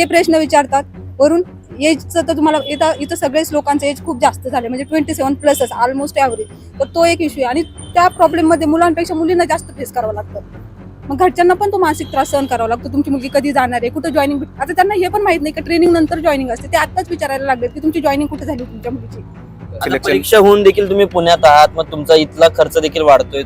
ते प्रश्न विचारतात. वरून एजचं तर तुम्हाला इथं इथं सगळेच लोकांचं एज खूप जास्त झाले म्हणजे ट्वेंटी सेवन प्लसच ऑलमोस्ट ॲव्हरेज तर तो एक इश्यू आहे. आणि त्या प्रॉब्लेममध्ये मुलांपेक्षा मुलींना जास्त फेस करावं लागतं. मग घरच्यांना पण तो मानसिक त्रास सहन करावा लागतो. तुमची मुलगी कधी जाणार आहे? कुठं जॉईनिंग आता त्यांना हे पण माहीत नाही की ट्रेनिंग नंतर जॉईनिंग असते. ते आताच विचारायला लागले की तुमची जॉईनिंग कुठे झाली तुमच्या मुलीची? आता. परीक्षा होऊन देखील तुम्ही पुण्यात आहात. मग तुमचा इथला खर्च देखील वाढतोय.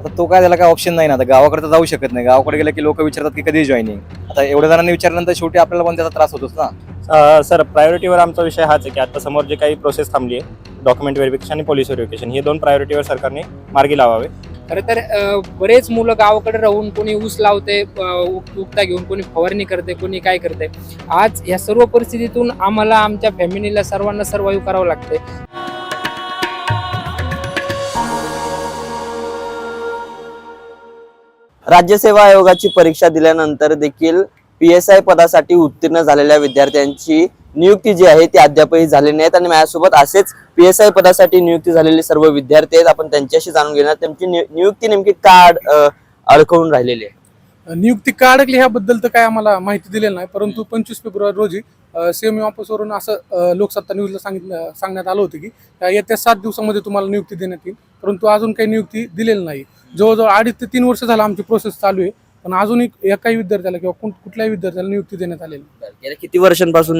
आता तो काय त्याला काय ऑप्शन नाही ना. आता गावाकडे तर जाऊ शकत नाही. गावाकडे गेलं की लोक विचारतात की कधी जॉईनिंग आता एवढ्या जणांनी विचारल्यानंतर शेवटी आपल्याला पण त्याचा त्रास होतोच ना. अ, सर प्रायोरिटीवर आमचा विषय हाच आहे की आता समोर जे काही प्रोसेस थांबली आहे डॉक्युमेंट व्हेरिफिकेशन आणि पोलीस व्हेरिफिकेशन हे दोन प्रायोरिटीवर सरकारने मार्गी लावावे. खरं तर अ, बरेच मुलं गावाकडे राहून कोणी ऊस लावते अ, उक- उपटा घेऊन कोणी फवारणी करते कोणी काय करते. आज या सर्व परिस्थितीतून आम्हाला आमच्या फॅमिलीला सर्वांना सर्वाईव्ह करावं लागते राज्यसेवा आयोगाची परीक्षा दिल्यानंतर देखील पी एस आय पदासाठी उत्तीर्ण झालेल्या विद्यार्थ्यांची नियुक्ती जी आहे ती अद्यापही झाली नाहीत. आणि माझ्यासोबत असेच पी एस आय पदासाठी नियुक्ती झालेले सर्व विद्यार्थी आहेत. आपण त्यांच्याशी जाणून घेणार त्यांची नियुक्ती नेमकी का अडकवून राहिलेली आहे? नियुक्ती का अडकली ह्याबद्दल तर काय आम्हाला माहिती दिलेली नाही. परंतु पंचवीस फेब्रुवारी रोजी सीएमयू ऑफिसवरून असं लोकसत्ता न्यूजला सांगितलं सांगण्यात आलं होतं की येत्या सात दिवसामध्ये तुम्हाला नियुक्ती देण्यात येईल. परंतु अजून काही नियुक्ती दिलेली नाही. जवळजवळ अडीच ते तीन वर्ष झालं आमची प्रोसेस चालू आहे. पण अजून एक एकाही विद्यार्थ्याला किंवा कुठल्याही विद्यार्थ्याला नियुक्ती देण्यात आलेली नाही. गेल्या किती वर्षांपासून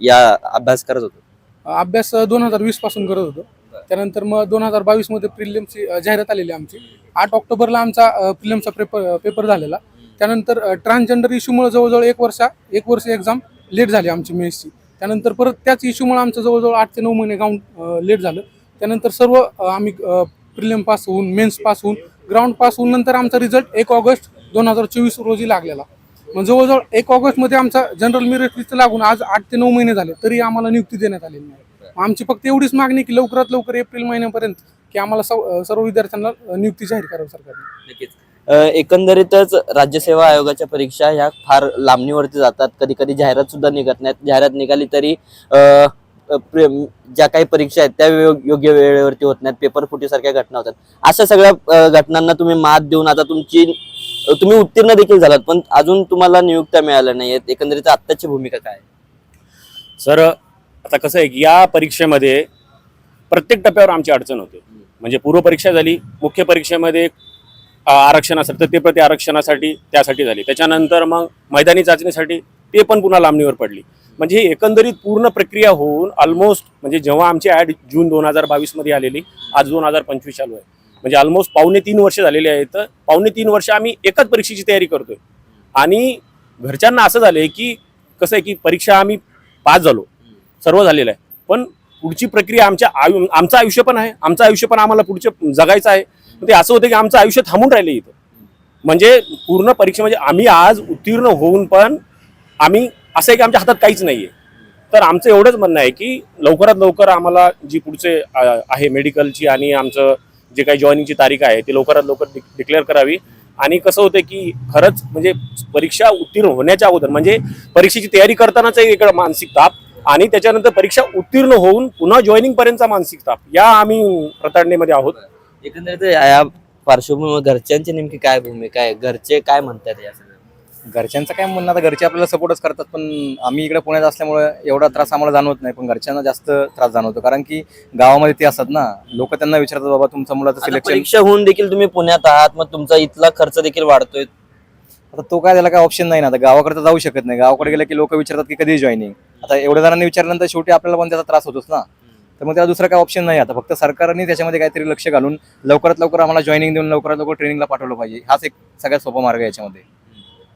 या अभ्यास करत होतो? अभ्यास दोन हजार वीसपासून करत होतो. त्यानंतर मग दोन हजार बावीसमध्ये प्रिलियमची जाहिरात आलेली आमची. आठ ऑक्टोबरला आमचा प्रिलियमचा पेपर पेपर झालेला. त्यानंतर ट्रान्सजेंडर इश्यूमुळे जवळजवळ एक वर्षा एक वर्ष एक्झाम लेट झाली आमची मेसची त्यानंतर परत त्याच इश्यूमुळे आमचं जवळजवळ आठ ते नऊ महिने ग्राउंड लेट झालं. त्यानंतर सर्व आम्ही प्रिलियम पास होऊन मेन्स पास होऊन ग्राउंड पास होऊन नंतर आमचा रिझल्ट एक ऑगस्ट दोन हजार चोवीस रोजी लागलेला. मग जवळजवळ एक ऑगस्टमध्ये आमचा जनरल मेरिट लिस्ट लागून आज आठ ते नऊ महिने झाले तरी आम्हाला नियुक्ती देण्यात आलेली नाही. आमची फक्त एवढीच मागणी की लवकरात लवकर एप्रिल महिन्यापर्यंत की आम्हाला सर्व विद्यार्थ्यांना नियुक्ती जाहीर करावी सरकारने. नक्कीच. एकंदरीतच राज्यसेवा आयोगाच्या परीक्षा ह्या फार लांबणीवरती जातात. कधी कधी जाहिरात सुद्धा निघत नाहीत. जाहिरात निघाली तरी ज्या काही परीक्षा आहेत त्या योग्य वेळेवरती होत नाहीत. पेपर फुटीसारख्या घटना होतात. अशा सगळ्या घटनांना तुम्ही मात देऊन आता तुमची तुम्ही उत्तीर्ण देखील झालात पण अजून तुम्हाला नियुक्त्या मिळाल्या नाहीयेत. एकंदरीत आत्ताची भूमिका काय? सर आता कसं आहे की या परीक्षेमध्ये प्रत्येक टप्प्यावर आमची अडचण होते. म्हणजे पूर्व परीक्षा झाली मुख्य परीक्षेमध्ये आरक्षणासाठी आरक्षण तर ते प्रति आरक्षणासाठी त्यासाठी झाली. त्याच्यानंतर मग मैदानी चाचणीसाठी ते पण पुन्हा लांबणीवर पडली. म्हणजे ही एकंदरीत पूर्ण प्रक्रिया होऊन ऑलमोस्ट म्हणजे जेव्हा आमची ॲड जून दोन हजार बावीसमध्ये आलेली आज दोन हजार पंचवीस चालू आहे. म्हणजे ऑलमोस्ट पावणे तीन वर्ष झालेली आहेत तर पावणे तीन वर्ष आम्ही एकाच परीक्षेची तयारी करतोय. आणि घरच्यांना असं झालंय की कसं आहे की परीक्षा आम्ही पास झालो. सर्व झालेलं आहे. पण पुढची प्रक्रिया आमच्या आयु आमचं आयुष्य पण आहे. आमचं आयुष्य पण आम्हाला पुढचं जगायचं आहे. ते असं होतं की आमचं आयुष्य थांबून राहिले इथं. म्हणजे पूर्ण परीक्षा म्हणजे आम्ही आज उत्तीर्ण होऊन पण आम्ही असं आहे की आमच्या हातात काहीच नाही आहे तर आमचं एवढंच म्हणणं आहे की लवकरात लवकर आम्हाला जी पुढचे आहे मेडिकलची आणि आमचं जे काही जॉईनिंगची तारीख आहे ती लवकरात लवकर डिक्लेअर करावी. आणि कसं होतं की खरंच म्हणजे परीक्षा उत्तीर्ण होण्याच्या अगोदर म्हणजे परीक्षेची तयारी करतानाच एक मानसिक ताप आणि त्याच्यानंतर परीक्षा उत्तीर्ण होऊन पुन्हा जॉईनिंग पर्यंतचा मानसिक ताप या आम्ही प्रताडणेमध्ये आहोत. एकंदरीत या पार्श्वभूमीवर घरच्यांची नेमकी काय भूमिका आहे? घरचे काय म्हणतात या सगळ्या घरच्यांचं काय म्हणणं? आता घरचे आपल्याला सपोर्टच करतात पण आम्ही इकडे पुण्यात असल्यामुळे एवढा त्रास आम्हाला जाणवत नाही. पण घरच्यांना जास्त त्रास जाणवतो. कारण की गावामध्ये ते असतात ना. लोक त्यांना विचारतात बाबा तुमचं मुलाचं आता सिलेक्शन परीक्षा होऊन देखील तुम्ही पुण्यात आहात. मग तुमचा इथला खर्च देखील वाढतोय. आता तो काय त्याला काय ऑप्शन नाही ना. आता गावाकडे जाऊ शकत नाही. गावाकडे गेलं की लोक विचारतात की कधी जॉईनिंग आता एवढ्या जणांनी विचारल्यानंतर शेवटी आपल्याला पण त्याचा त्रास होतोच ना. तर मग त्याला दुसरा काय ऑप्शन नाही. आता फक्त सरकारने त्याच्यामध्ये काहीतरी लक्ष घालून लवकरात लवकर आम्हाला जॉईनिंग देऊन लवकरात लवकर ट्रेनिंगला पाठवलं पाहिजे. हाच एक सगळ्यात सोपा मार्ग आहे याच्यामध्ये.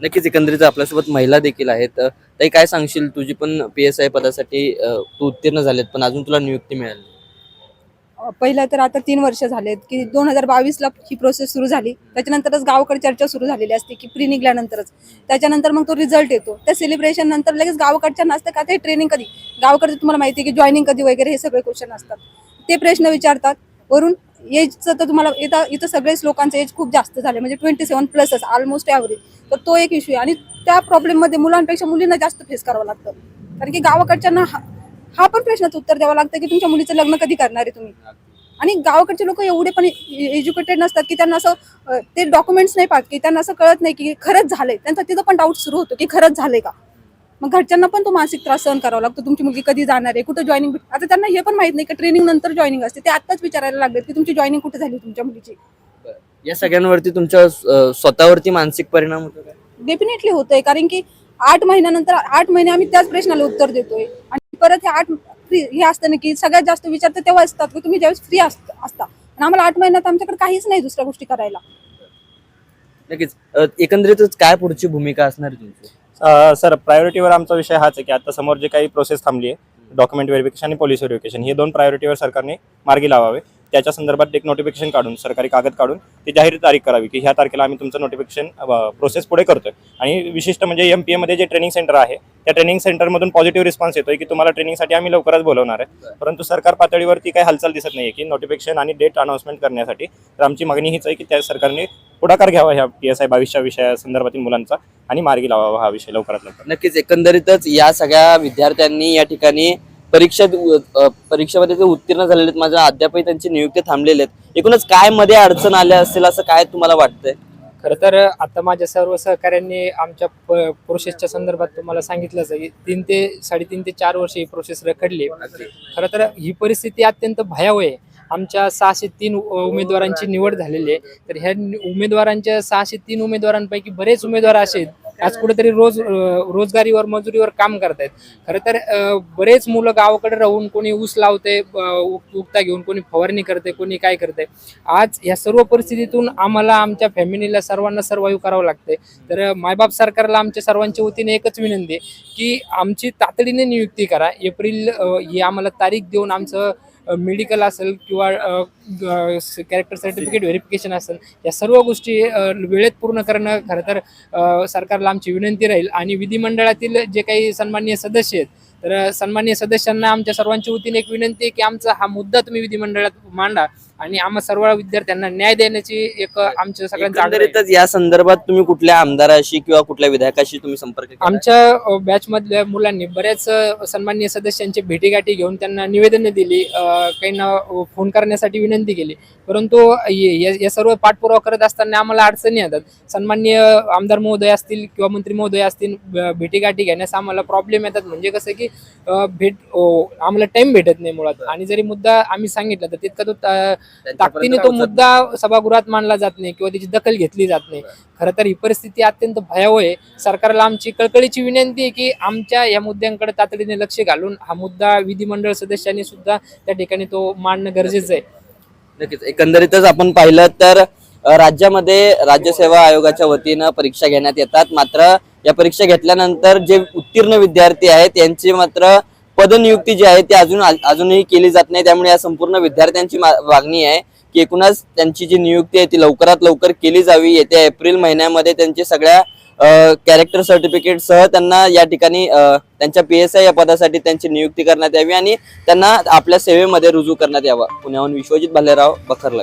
नक्कीच एकंदरीत आपल्यासोबत महिला देखील आहेत. ताई काय सांगशील? तुझी पण पी एस आय पदासाठी तू उत्तीर्ण झालेत पण अजून तुला नियुक्ती मिळाली पहिलं तर आता तीन वर्ष झालेत की दोन हजार बावीसला ही प्रोसेस सुरू झाली. त्याच्यानंतरच गावाकडे चर्चा सुरू झालेली असते की प्री निघल्यानंतरच त्याच्यानंतर मग तो रिझल्ट येतो. त्या सेलिब्रेशन नंतर लगेच गावाकडच्या नसतं का ते ट्रेनिंग कधी? गावाकडचं तुम्हाला माहिती आहे की जॉईनिंग कधी वगैरे हे सगळे क्वेश्चन असतात. ते प्रश्न विचारतात. वरून एजचं तर तुम्हाला इथं इथं सगळेच लोकांचं एज खूप जास्त झाले म्हणजे ट्वेंटी सेवन प्लसच ऑलमोस्ट ॲव्हरेज तर तो एक इश्यू आहे. आणि त्या प्रॉब्लेममध्ये मुलांपेक्षा मुलींना जास्त फेस करावं लागतं. कारण की गावाकडच्यांना हा पण प्रश्नाचं उत्तर द्यावं लागतं की तुमच्या मुलीचं लग्न कधी करणार आहे तुम्ही? आणि गावाकडचे लोक एवढे पण एज्युकेटेड नसतात की त्यांना असं ते डॉक्युमेंट्स नाही पाहत की त्यांना असं कळत नाही की खरंच झालंय. त्यांचा तिथं पण डाऊट सुरू होतो की खरंच झालंय का? मग घरच्यांना पण तो मानसिक त्रास सहन करावा लागतो. तुमची मुलगी कधी जाणार आहे? कुठं जॉईनिंग आता त्यांना हे पण माहीत नाही की ट्रेनिंग नंतर जॉईनिंग असते. ते आताच विचारायला लागले की तुमची जॉईनिंग कुठे झाली तुमच्या मुलीची? या सगळ्यांवरती तुमच्या स्वतःवरती मानसिक परिणाम होतो का? डेफिनेटली होतंय. कारण की आठ महिन्यानंतर आठ महिने आम्ही त्याच प्रश्नाला उत्तर देतोय. परत हे आठ फ्री हे असतं ना की सगळ्यात जास्त विचार तर तेव्हा असतात की तुम्ही ज्यावेळेस फ्री असता. आणि आम्हाला आठ महिन्यात आमच्याकडे काहीच नाही दुसऱ्या गोष्टी करायला. नक्कीच. अं, एकंदरीतच काय पुढची भूमिका असणार आहे तुमची? अ, सर प्रायोरिटीवर आमचा विषय हाच आहे की आता समोर जे काही प्रोसेस थांबली आहे डॉक्युमेंट व्हेरिफिकेशन आणि पोलीस व्हेरिफिकेशन हे दोन प्रायोरिटीवर सरकारने मार्गी लावावे. त्याच्या संदर्भात एक नोटिफिकेशन काढून सरकारी कागद काढून ती जाहीर तारीख करावी की ह्या तारखेला आम्ही तुमचं नोटिफिकेशन प्रोसेस पुढे करतोय. आणि विशिष्ट म्हणजे एम पी एमध्ये जे ट्रेनिंग सेंटर आहे त्या ट्रेनिंग सेंटरमधून पॉझिटिव्ह रिस्पॉन्स येतोय की तुम्हाला ट्रेनिंगसाठी आम्ही लवकरच बोलवणार आहे. परंतु सरकार पातळीवरती काही हालचाल दिसत नाही की नोटिफिकेशन आणि डेट अनाऊन्समेंट करण्यासाठी. तर आमची मागणी हीच आहे की त्या सरकारने पुढाकार घ्यावा ह्या पी एस आय बावीसच्या विषया संदर्भातील मुलांचा आणि मार्गी लावावा हा विषय लवकरात लवकर. नक्कीच एकंदरीतच या सगळ्या विद्यार्थ्यांनी या ठिकाणी अ, परीक्षेमध्ये ते उत्तीर्ण झालेले आहेत माझ्या अद्यापही त्यांची नियुक्ती थांबलेले आहेत. एकूणच काय मध्ये अडचण आल्या असेल असं काय तुम्हाला वाटतंय? खरं तर आता माझ्या सर्व सहकाऱ्यांनी आमच्या प- प्रोसेसच्या संदर्भात तुम्हाला सांगितलंच आहे की तीन ते साडेतीन ते चार वर्ष ही प्रोसेस रखडली. खरं तर ही परिस्थिती अत्यंत भयावह आहे. आमच्या सहाशे तीन उमेदवारांची निवड झालेली आहे. तर ह्या उमेदवारांच्या सहाशे तीन उमेदवारांपैकी बरेच उमेदवार असे आहेत आज कुठेतरी रोज रोजगारीवर मजुरीवर काम करतायत. खरं तर बरेच मुलं गावाकडे राहून कोणी ऊस लावते उगता घेऊन कोणी फवारणी करते कोणी काय करते. आज या सर्व परिस्थितीतून आम्हाला आमच्या फॅमिलीला सर्वांना सर्वाईव्ह करावं लागते तर मायबाप सरकारला आमच्या सर्वांच्या वतीने एकच विनंती आहे की आमची तातडीने नियुक्ती करा. एप्रिल ही आम्हाला तारीख देऊन आमचं मेडिकल असेल किंवा कॅरेक्टर सर्टिफिकेट व्हेरिफिकेशन असेल या सर्व गोष्टी वेळेत पूर्ण करणं खरं तर सरकारला आमची विनंती राहील. आणि विधिमंडळातील जे काही सन्माननीय सदस्य आहेत तर सन्मान्य सदस्यांना आमच्या सर्वांच्या वतीने एक विनंती आहे की आमचा हा मुद्दा तुम्ही विधिमंडळात मांडा. आणि आम्हा सर्व विद्यार्थ्यांना न्याय देण्याची एक आमच्या सगळ्यांचा आग्रह आहे. एकंदरीतच या संदर्भात तुम्ही कुठल्या आमदाराशी किंवा कुठल्या विधायकाशी तुम्ही संपर्क केला? आमच्या बॅच मधल्या मुलांनी बऱ्याच अ, सन्माननीय सदस्यांची भेटीगाठी घेऊन त्यांना निवेदने दिली अ, काहींना फोन करण्यासाठी विनंती केली परंतु ये- या या सर्व पाठपुरावा करत असताना आम्हाला अडचणी येतात सन्माननीय आमदार महोदय असतील किंवा मंत्री महोदय असतील ब- भेटीगाठी घेण्यास आम्हाला प्रॉब्लेम येतात म्हणजे कसं की अ, भेट आम्हाला टाइम भेटत नाही मुळात आणि जरी मुद्दा आम्ही सांगितला तर तितका तो ता- ताकदीने तो मुद्दा सभागृहात मांडला जात नाही किंवा त्याची दखल घेतली जात नाही. खरं तर ही परिस्थिती अत्यंत भयावह आहे. सरकारला आमची कळकळीची विनंती आहे की आमच्या या मुद्द्यांकडे तातडीने लक्ष घालून हा मुद्दा विधिमंडळ सदस्यांनी सुद्धा त्या ठिकाणी तो मांडणं गरजेचं आहे. नक्कीच. एकंदरीतच आपण पाहिलं तर राज्यामध्ये राज्यसेवा आयोगाच्या वतीनं परीक्षा घेण्यात येतात. मात्र या परीक्षा घेतल्यानंतर जे उत्तीर्ण विद्यार्थी आहेत यांची मात्र पदनियुक्ती जी आहे ती अजून अजूनही केली जात नाही. त्यामुळे या संपूर्ण विद्यार्थ्यांची मागणी आहे की एकूणच त्यांची जी नियुक्ती आहे ती लवकरात लवकर केली जावी. येत्या एप्रिल महिन्यामध्ये त्यांचे सगळ्या कॅरेक्टर सर्टिफिकेट सह त्यांना या ठिकाणी त्यांच्या पी एस आय या पदासाठी त्यांची नियुक्ती करण्यात यावी आणि त्यांना आपल्या सेवेमध्ये रुजू करण्यात यावा. पुण्याहून विश्वजित भालेराव बखरला